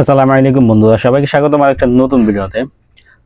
আসসালামু আলাইকুম বন্ধুরা, সবাইকে স্বাগত আমার একটা নতুন ভিডিওতে।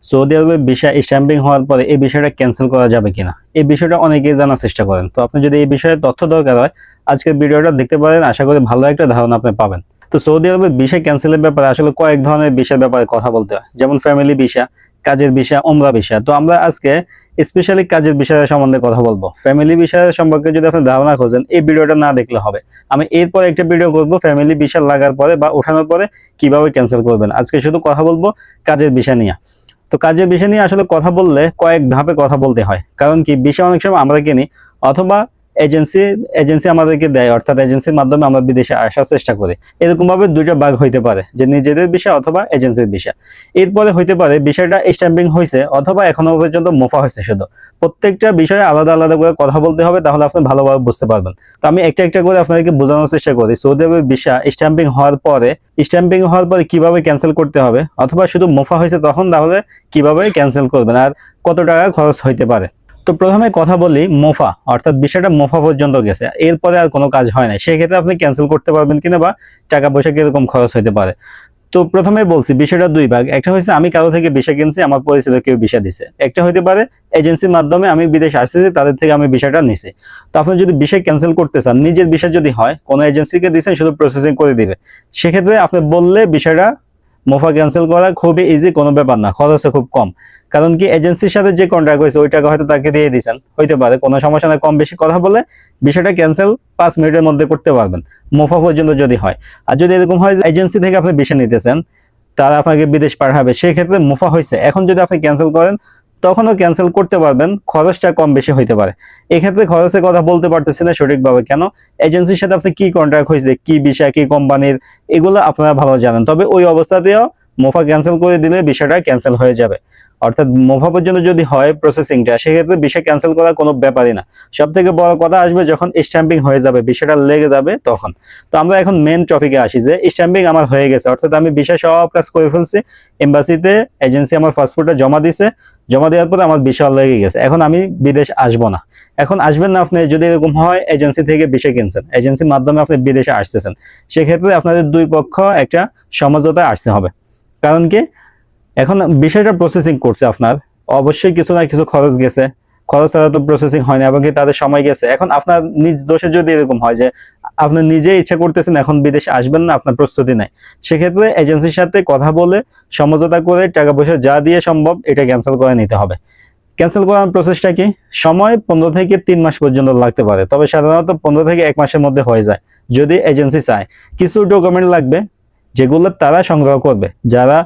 সৌদি আরবে ভিসা স্ট্যাম্পিং হওয়ার পরে এই বিষয়টা ক্যান্সেল করা যাবে কিনা? এই বিষয়টা অনেকেই জানার চেষ্টা করেন। তো আপনি যদি এই বিষয়ে তথ্য দরকার হয়, আজকের ভিডিওটা দেখতে পারেন, আশা করি ভালো একটা ধারণা আপনি পাবেন। তো সৌদি আরবে ভিসা ক্যান্সেলের ব্যাপারে আসলে কয়েক ধরনের ভিসার ব্যাপারে কথা বলতে হয়। যেমন ফ্যামিলি ভিসা কাজের ভিসা ওমরা ভিসা তো আমরা আজকে স্পেশালি কাজের বিষয়ের সম্বন্ধে কথা বলব। ফ্যামিলি বিষয়ের সম্পর্কে যদি আপনি ধারণা খোঁজেন, এই ভিডিওটা না দেখলে হবে। আমি এরপর একটা ভিডিও করব ফ্যামিলি বিষয় লাগার পরে বা ওঠানোর পরে কীভাবে ক্যান্সেল করবেন। আজকে শুধু কথা বলব কাজের বিষয় নিয়ে। তো কাজের বিষয় নিয়ে আসলে কথা বললে কয়েক ধাপে কথা বলতে হয়। কারণ কি, বিষয় অনেক সময় আমরা কিনি অথবা এজেন্সি এজেন্সি আমাদেরকে দেয়, অর্থাৎ এজেন্সির মাধ্যমে আমরা বিদেশে আসার চেষ্টা করি। এরকম ভাবে দুইটা ভাগ হইতে পারে, যে নিজেদের বিষয় অথবা এজেন্সির বিষয় এরপরে হইতে পারে, বিষয়টা স্ট্যাম্পিং হয়েছে অথবা এখনও পর্যন্ত মোফা হয়েছে শুধু। প্রত্যেকটা বিষয়ে আলাদা আলাদা করে কথা বলতে হবে, তাহলে আপনি ভালোভাবে বুঝতে পারবেন। তো আমি একটা একটা করে আপনাদেরকে বোঝানোর চেষ্টা করি, সৌদি আরবের ভিসা স্ট্যাম্পিং হওয়ার পরে স্ট্যাম্পিং হওয়ার পরে কীভাবে ক্যান্সেল করতে হবে? অথবা শুধু মোফা হয়েছে তখন তাহলে কীভাবে ক্যান্সেল করবেন? আর কত টাকা খরচ হইতে পারে? তো প্রথমে কথা বলি মোফা, অর্থাৎ বিষয়টা মোফা পর্যন্ত গেছে। এরপরে আর কোনো কাজ হয় না সেক্ষেত্রে আপনি ক্যান্সেল করতে পারবেন কিনা বা টাকা পয়সা কীরকম খরচ হইতে পারে। তো প্রথমে বলছি, বিষয়টা দুই ভাগ। একটা হচ্ছে আমি কারও থেকে বিষয় কিনছি, আমার পরিচিত কেউ বিষয় দিছে। একটা হইতে পারে এজেন্সির মাধ্যমে আমি বিদেশ আসতেছি, তাদের থেকে আমি বিষয়টা নিছি। তো আপনি যদি বিষয় ক্যান্সেল করতে চান, নিজের বিষয় যদি হয়, কোনো এজেন্সিকে দিচ্ছেন শুধু প্রসেসিং করে দিবে। সেক্ষেত্রে আপনি বললে বিষয়টা মোফা ক্যান্সেল করা খুবই ইজি কোনো ব্যাপার না খরচ খুব কম। কারণ কি এজেন্সির সাথে যে কন্ট্রাক্ট হয়েছে ওই টাকা হয়তো তাকে দিয়ে দিয়েছেন হইতে পারে, কোনো সমস্যা না কম বেশি কথা বলে বিষয়টা ক্যান্সেল পাঁচ মিনিটের মধ্যে করতে পারবেন, মোফা পর্যন্ত যদি হয়। আর যদি এরকম হয় যে এজেন্সি থেকে আপনি বিষয় নিতেছেন, তারা আপনাকে বিদেশ পাঠাবে, সেক্ষেত্রে মুফা হয়েছে এখন যদি আপনি ক্যান্সেল করেন, তখনও ক্যান্সেল করতে পারবেন, খরচটা কম বেশি হইতে পারে। এক্ষেত্রে খরচের কথা বলতে পারতেছি না সঠিকভাবে কেন? এজেন্সির সাথে আপনি কি কন্ট্রাক্ট হয়েছে কি বিষয়, কি কোম্পানির এগুলো আপনারা ভালো জানেন। তবে ওই অবস্থাতেও মুফা ক্যান্সেল করে দিলে বিষয়টা ক্যান্সেল হয়ে যাবে। অর্থাৎ মোফা পর্যন্ত যদি হয় প্রসেসিংটা সেক্ষেত্রে বিষয় ক্যান্সেল করা কোনো ব্যাপারই না। সব থেকে বড় কথা আসবে যখন স্ট্যাম্পিং হয়ে যাবে, বিষয়টা লেগে যাবে তখন। তো আমরা এখন মেন টপিকে আসি যে স্ট্যাম্পিং আমার হয়ে গেছে। অর্থাৎ আমি বিষয় সব কাজ করে ফেলছি। এম্বাসিতে এজেন্সি আমার পাসপোর্টটা জমা দিছে। জমা দেওয়ার পরে আমার বিষয় লেগে গেছে। এখন আমি বিদেশ আসব না। এখন আসবেন না আপনি, যদি এরকম হয় এজেন্সি থেকে বিষয় কিনছেন। এজেন্সির মাধ্যমে আপনি বিদেশে আসতেছেন। সেক্ষেত্রে আপনাদের দুই পক্ষ একটা সমঝোতায় আসতে হবে। কারণ কি? এখন বিষয়টা প্রসেসিং করছে আপনার। অবশ্যই কিছু না কিছু খরচ গেছে। খরচ ছাড়া তো প্রসেসিং হয় না এবং তাদের সময় গেছে। এখন আপনার নিজ দোষে যদি এরকম হয় যে আপনি নিজে ইচ্ছা করতেছেন, এখন বিদেশে আসবেন না, আপনার প্রস্তুতি নাই। সেক্ষেত্রে এজেন্সির সাথে কথা বলে, সমঝোতা করে, টাকা পয়সা যা দিয়ে সম্ভব, এটা ক্যান্সেল করে নিতে হবে। ক্যান্সেল করার প্রসেসটা কি? সময় পনেরো থেকে তিন মাস পর্যন্ত লাগতে পারে। তবে সাধারণত পনেরো থেকে এক মাসের মধ্যে হয়ে যায়, যদি এজেন্সি চায়। কিছু ডকুমেন্ট লাগবে যেগুলো তারা সংগ্রহ করবে। যারা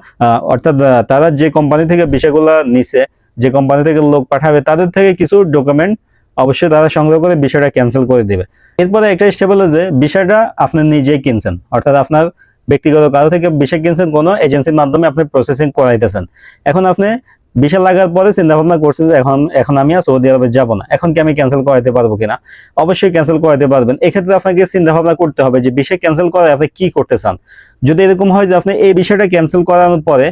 অর্থাৎ তারা যে কোম্পানি থেকে বিষয়গুলো নিছে, যে কোম্পানি থেকে লোক পাঠাবে, তাদের থেকে কিছু ডকুমেন্ট অবশ্যই তারা সংগ্রহ করে বিষয়টা ক্যান্সেল করে দিবে। এরপরে একটা স্টেপ হলো যে, বিষয়টা আপনি নিজেই কিনছেন। অর্থাৎ আপনার ব্যক্তিগত কারও থেকে বিষয় কিনছেন, কোনো এজেন্সির মাধ্যমে আপনি প্রসেসিং করাইতেছেন। এখন আপনি বিষয় লাগার পরে চিন্তা ভাবনা করছে যে এখন এখন আমি আর সৌদি আরবে যাব না। এখন কি আমি ক্যান্সেল করাতে পারব কিনা? অবশ্যই ক্যান্সেল করাতে পারবেন। এক্ষেত্রে আপনাকে চিন্তা ভাবনা করতে হবে যে বিষয় ক্যান্সেল করায় আপনি কি করতে চান? যদি এরকম হয় যে আপনি এই বিষয়টা ক্যান্সেল করানোর পরে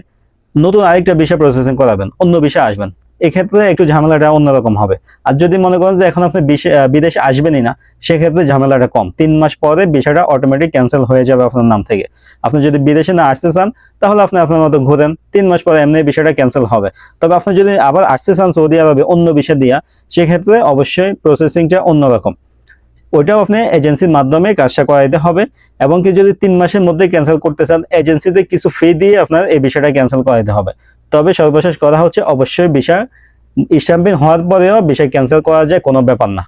নতুন আরেকটা বিষয় প্রসেসিং করাবেন, অন্য বিষয় আসবেন। এক্ষেত্রে একটু ঝামেলাটা অন্যরকম হবে। আর যদি মনে করেন যে এখন আপনি বিদেশে আসবেনই না, সেক্ষেত্রে ঝামেলাটা কম। তিন মাস পরে বিষয়টা অটোমেটিক ক্যান্সেল হয়ে যাবে আপনার নাম থেকে। আপনি যদি বিদেশে না আসতে চান, তাহলে আপনি আপনার মতো ঘুরেন। তিন মাস পরে এমনি বিষয়টা ক্যান্সেল হবে। তবে আপনি যদি আবার আসতে চান সৌদি আরবে অন্য বিষয় দিয়া, সেক্ষেত্রে অবশ্যই প্রসেসিংটা অন্যরকম। ওইটাও আপনি এজেন্সির মাধ্যমে কাজটা করাইতে হবে এবং কি যদি তিন মাসের মধ্যে ক্যান্সেল করতে চান এজেন্সিতে কিছু ফি দিয়ে আপনার এই বিষয়টা ক্যান্সেল করাইতে হবে। তবে সর্বশেষ করা হচ্ছে অবশ্যই বিষয় স্ট্যাম্পিং হওয়ার পরেও বিষয় ক্যান্সেল করা যায় কোনো ব্যাপার না।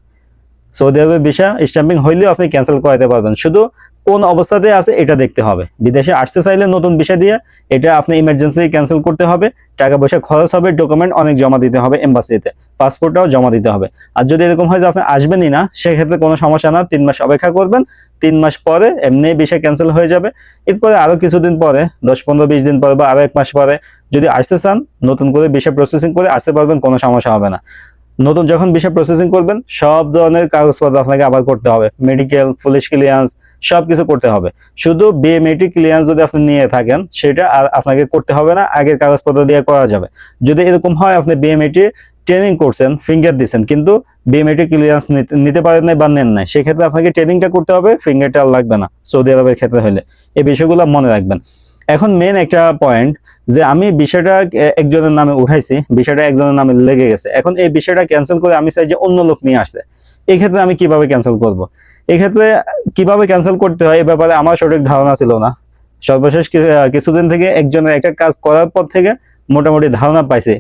সৌদি আরবের বিষয় স্ট্যাম্পিং হইলেও আপনি ক্যান্সেল করাতে পারবেন। শুধু কোন অবস্থাতে আছে এটা দেখতে হবে। বিদেশে আসতে চাইলে নতুন বিষয় দিয়ে এটা আপনি ইমার্জেন্সি ক্যান্সেল করতে হবে। টাকা পয়সা খরচ হবে ডকুমেন্ট অনেক জমা দিতে হবে এম্বাসিতে পাসপোর্টটাও জমা দিতে হবে। আর যদি এরকম হয় যে আপনি আসবেনই না, সেক্ষেত্রে কোনো সমস্যা না, তিন মাস অপেক্ষা করবেন, তিন মাস পরে এমনি বিষয় ক্যান্সেল হয়ে যাবে। এরপরে আরও কিছুদিন পরে, দশ, পনেরো, বিশ দিন পরে বা আরও এক মাস পরে যদি আসতে চান, নতুন করে বিষয় প্রসেসিং করে আসতে পারবেন, কোনো সমস্যা হবে না। নতুন যখন বিষয় প্রসেসিং করবেন, সব ধরনের কাগজপত্র আপনাকে আবার করতে হবে। মেডিকেল পুলিশ ক্লিয়ারেন্স সবকিছু করতে হবে। শুধু বিএমএটি ক্লিয়ারেন্স যদি আপনি নিয়ে থাকেন, সেটা আর আপনাকে করতে হবে না, আগের কাগজপত্র দিয়ে করা যাবে। যদি এরকম হয়, আপনি বিএমএটি ট্রেনিং করছেন ফিঙ্গার দিচ্ছেন কিন্তু বিএমএটি ক্লিয়ারেন্স নিতে পারেন নাই বা নেন নাই, সেক্ষেত্রে আপনাকে ট্রেনিংটা করতে হবে ফিঙ্গারটা লাগবে না সৌদি আরবের ক্ষেত্রে হলে। এই বিষয়গুলো মনে রাখবেন। এখন মেন একটা পয়েন্ট যে আমি বিষয়টা একজনের নামে উঠাইছি, বিষয়টা একজনের নামে লেগে গেছে। এখন এই বিষয়টা ক্যান্সেল করে আমি চাই যে অন্য লোক নিয়ে আসছে এই ক্ষেত্রে আমি কীভাবে ক্যান্সেল করব? এই ক্ষেত্রে কীভাবে ক্যান্সেল করতে হয়, এ ব্যাপারে আমার সঠিক ধারণা ছিল না। সর্বশেষ কিছুদিন থেকে একজনের একটা কাজ করার পর থেকে মোটামুটি ধারণা পাইছি।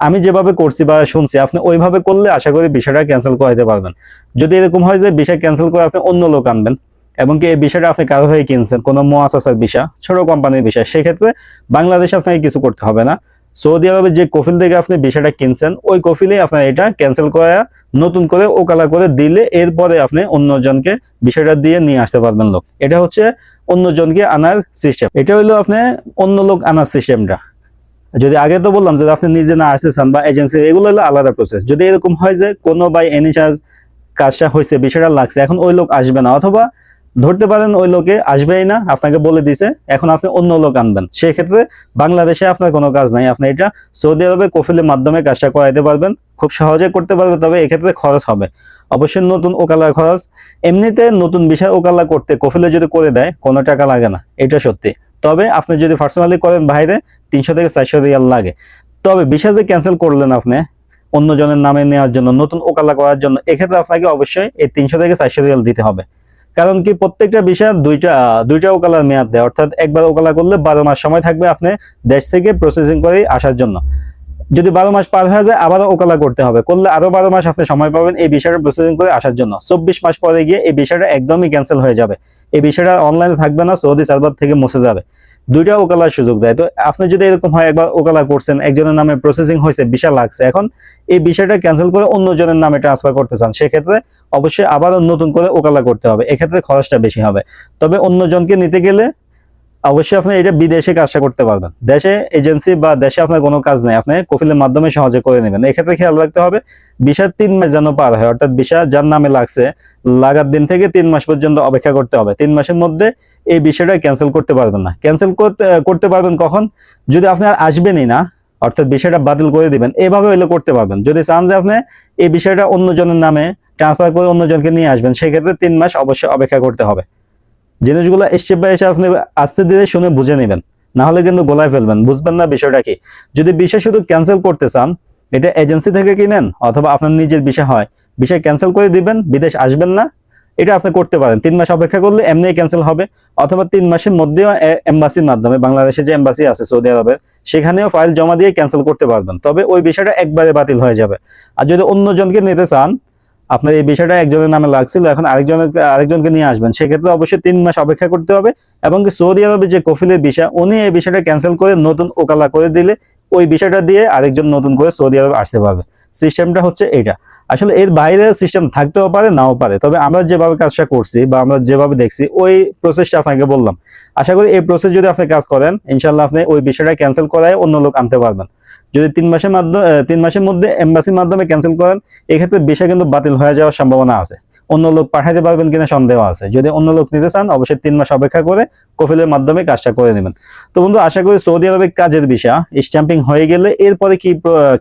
আমি যেভাবে করছি বা শুনছি, আপনি ওইভাবে করলে আশা করি বিষয়টা ক্যান্সেল করাইতে পারবেন। যদি এরকম হয় যে বিষয় ক্যান্সেল করে আপনি অন্য লোক আনবেন এবং কি এই বিষয়টা আপনি কারও হয়ে কিনছেন, কোনো মোয়াসাসার বিষয়, ছোট কোম্পানির বিষয়, সেক্ষেত্রে বাংলাদেশে আপনাকে কিছু করতে হবে না। সৌদি আরবে যে কফিল থেকে আপনি বিষয়টা কিনছেন, ওই কফিলেই আপনার এটা ক্যান্সেল করা, নতুন করে ওকালা করে দিলে এরপরে আপনি অন্যজনকে বিষয়টা দিয়ে নিয়ে আসতে পারবেন লোক। এটা হচ্ছে অন্যজনকে আনার সিস্টেম এটা হলো আপনি অন্য লোক আনার সিস্টেমটা যদি আগে তো বললাম যে আপনি নিজে না আসতে চান বা এজেন্সি এগুলো হলো আলাদা প্রসেস যদি এরকম হয় যে কোনো বাই এনি চার্জ কাজটা হয়েছে, বিষয়টা লাগছে, এখন ওই লোক আসবে না। অথবা ধরতে পারেন ওই লোকে আসবেই না, আপনাকে বলে দিছে, এখন আপনি অন্য লোক আনবেন। সেক্ষেত্রে বাংলাদেশে আপনার কোনো কাজ নাই। আপনি এটা সৌদি আরবে কফিলের মাধ্যমে কাজটা করাইতে পারবেন, খুব সহজে করতে পারবেন, তবে এক্ষেত্রে খরচ হবে। অবশ্যই নতুন ওকালা খরচ। এমনিতে নতুন বিষয় ওকালা করতে কফিলে যদি করে দেয়, কোনো টাকা লাগে না। এটা সত্যি। তবে আপনি যদি পার্সোনালি করেন বাইরে, তিনশো থেকে চারশো রিয়াল লাগে। তবে বিষয় যে ক্যান্সেল করলেন আপনি, অন্যজনের নামে নেওয়ার জন্য, নতুন ওকালা করার জন্য, এক্ষেত্রে আপনাকে অবশ্যই এই তিনশো থেকে চারশো রিয়াল দিতে হবে। কারণ কি প্রত্যেকটা বিষয় দুইটা দুইটা ওকালার মেয়াদ দেয়। অর্থাৎ একবার ওকালা করলে বারো মাস সময় থাকবে আপনি দেশ থেকে প্রসেসিং করে আসার জন্য। যদি বারো মাস পার হয়ে যায়, আবারও ওকালা করতে হবে। করলে আরও বারো মাস আপনি সময় পাবেন এই বিষয়টা প্রসেসিং করে আসার জন্য। চব্বিশ মাস পরে গিয়ে এই বিষয়টা একদমই ক্যান্সেল হয়ে যাবে। এই বিষয়টা অনলাইনে থাকবে না, সৌদি সার্ভার থেকে মুছে যাবে। দুইটা ওকালার সুযোগ দেয়। তো আপনি যদি এরকম হয়, একবার ওকালা করছেন, একজনের নামে প্রসেসিং হয়েছে, বিশাল লাগছে। এখন এই বিষয়টা ক্যান্সেল করে অন্যজনের নামে ট্রান্সফার করতে চান, সেক্ষেত্রে অবশ্যই আবারও নতুন করে ওকালা করতে হবে। এক্ষেত্রে খরচটা বেশি হবে। তবে অন্যজনকে নিতে গেলে অবশ্যই আপনি এটা বিদেশে কাজটা করতে পারবেন। দেশে এজেন্সি বা দেশে আপনার কোনো কাজ নেই। আপনি কফিলের মাধ্যমে সহজে করে নেবেন। এক্ষেত্রে খেয়াল রাখতে হবে বিশার তিন মাস যেন পার হয়, অর্থাৎ বিশা যার নামে লাগছে, লাগার দিন থেকে তিন মাস পর্যন্ত অপেক্ষা করতে হবে। তিন মাসের মধ্যে এই বিষয়টা ক্যান্সেল করতে পারবেন না। ক্যান্সেল করতে করতে পারবেন কখন? যদি আপনি আর আসবেনই না, অর্থাৎ বিষয়টা বাতিল করে দিবেন, এভাবে হইলে করতে পারবেন। যদি চান যে আপনি এই বিষয়টা অন্যজনের নামে ট্রান্সফার করে অন্যজনকে নিয়ে আসবেন, সেক্ষেত্রে তিন মাস অবশ্যই অপেক্ষা করতে হবে। জিনিসগুলো স্টেপ বাই স্টেপ আপনি আস্তে ধীরে শুনে বুঝে নেবেন। না হলে কিন্তু গোলায় ফেলবেন। বুঝবেন না বিষয়টা কি? যদি বিষয় শুধু ক্যান্সেল করতে চান, এটা এজেন্সি থেকে কিনেন অথবা আপনার নিজের বিষয় হয়, বিষয় ক্যান্সেল করে দিবেন, বিদেশ আসবেন না, এটা আপনি করতে পারেন। তিন মাস অপেক্ষা করলে এমনি ক্যান্সেল হবে। অথবা তিন মাসের মধ্যেও এম্বাসির মাধ্যমে, বাংলাদেশে যে এম্বাসি আছে সৌদি আরবের সেখানেও ফাইল জমা দিয়ে ক্যান্সেল করতে পারবেন। তবে ওই বিষয়টা একবারে বাতিল হয়ে যাবে। আর যদি অন্যজনকে নিতে চান আপনার এই বিষয়টা একজনের নামে লাগছিল, এখন আরেকজনের, আরেকজনকে নিয়ে আসবেন। সেক্ষেত্রে অবশ্যই তিন মাস অপেক্ষা করতে হবে এবং সৌদি আরবে যে কফিলের বিষয়, উনি এই বিষয়টা ক্যান্সেল করে নতুন ওকালা করে দিলে ওই বিষয়টা দিয়ে আরেকজন নতুন করে সৌদি আরবে আসতে পারবে। সিস্টেমটা হচ্ছে এইটা। আসলে এর বাইরে সিস্টেম থাকতেও পারে, নাও পারে। তবে আমরা যেভাবে কাজটা করছি বা আমরা যেভাবে দেখছি, ওই প্রসেসটা আপনাকে বললাম। আশা করি এই প্রসেস যদি আপনি কাজ করেন ইনশাল্লাহ আপনি ওই বিষয়টা ক্যান্সেল করায় অন্য লোক আনতে পারবেন। যদি তিন মাসের মাধ্যমে তিন মাসের মধ্যে এম্বাসির মাধ্যমে ক্যান্সেল করেন, এক্ষেত্রে বিষয় কিন্তু বাতিল হয়ে যাওয়ার সম্ভাবনা আছে। অন্য লোক পাঠাইতে পারবেন কিনা সন্দেহ আছে। যদি অন্য লোক নিতে চান, অবশ্যই তিন মাস অপেক্ষা করে কফিলের মাধ্যমে কাজটা করে নেবেন। তো বন্ধু, আশা করি সৌদি আরবে কাজের বিষয় স্ট্যাম্পিং হয়ে গেলে এরপরে কি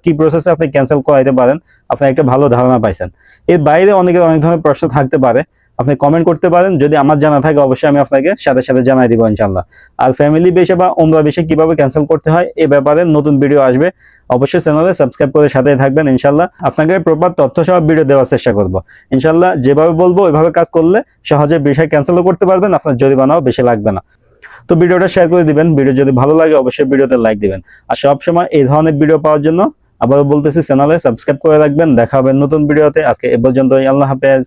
কি প্রসেসে আপনি ক্যান্সেল করাইতে পারেন, আপনি একটা ভালো ধারণা পাইছেন। এর বাইরে অনেকের অনেক ধরনের প্রশ্ন থাকতে পারে। আপনি কমেন্ট করতে পারেন। যদি আমার জানা থাকে, অবশ্যই আমি আপনাকে সাথে সাথে জানাই দিব ইনশাল্লাহ আর ফ্যামিলি বেশে বা ওমরা বেশে কীভাবে ক্যান্সেল করতে হয় এই ব্যাপারে নতুন ভিডিও আসবে। অবশ্যই চ্যানেলে সাবস্ক্রাইব করে সাথে থাকবেন ইনশাল্লাহ আপনাকে প্রপার তথ্য সহ ভিডিও দেওয়ার চেষ্টা করব। ইনশাল্লাহ যেভাবে বলব, ওইভাবে কাজ করলে সহজে বিষয় ক্যান্সেলও করতে পারবেন, আপনার জরিমানাও বেশি লাগবে না। তো ভিডিওটা শেয়ার করে দিবেন। ভিডিও যদি ভালো লাগে, অবশ্যই ভিডিওতে লাইক দিবেন। আর সবসময় এই ধরনের ভিডিও পাওয়ার জন্য আবারও বলতেছি চ্যানেলে সাবস্ক্রাইব করে রাখবেন। দেখা হবে নতুন ভিডিওতে আজকে এ পর্যন্তই। আল্লাহ হাফেজ।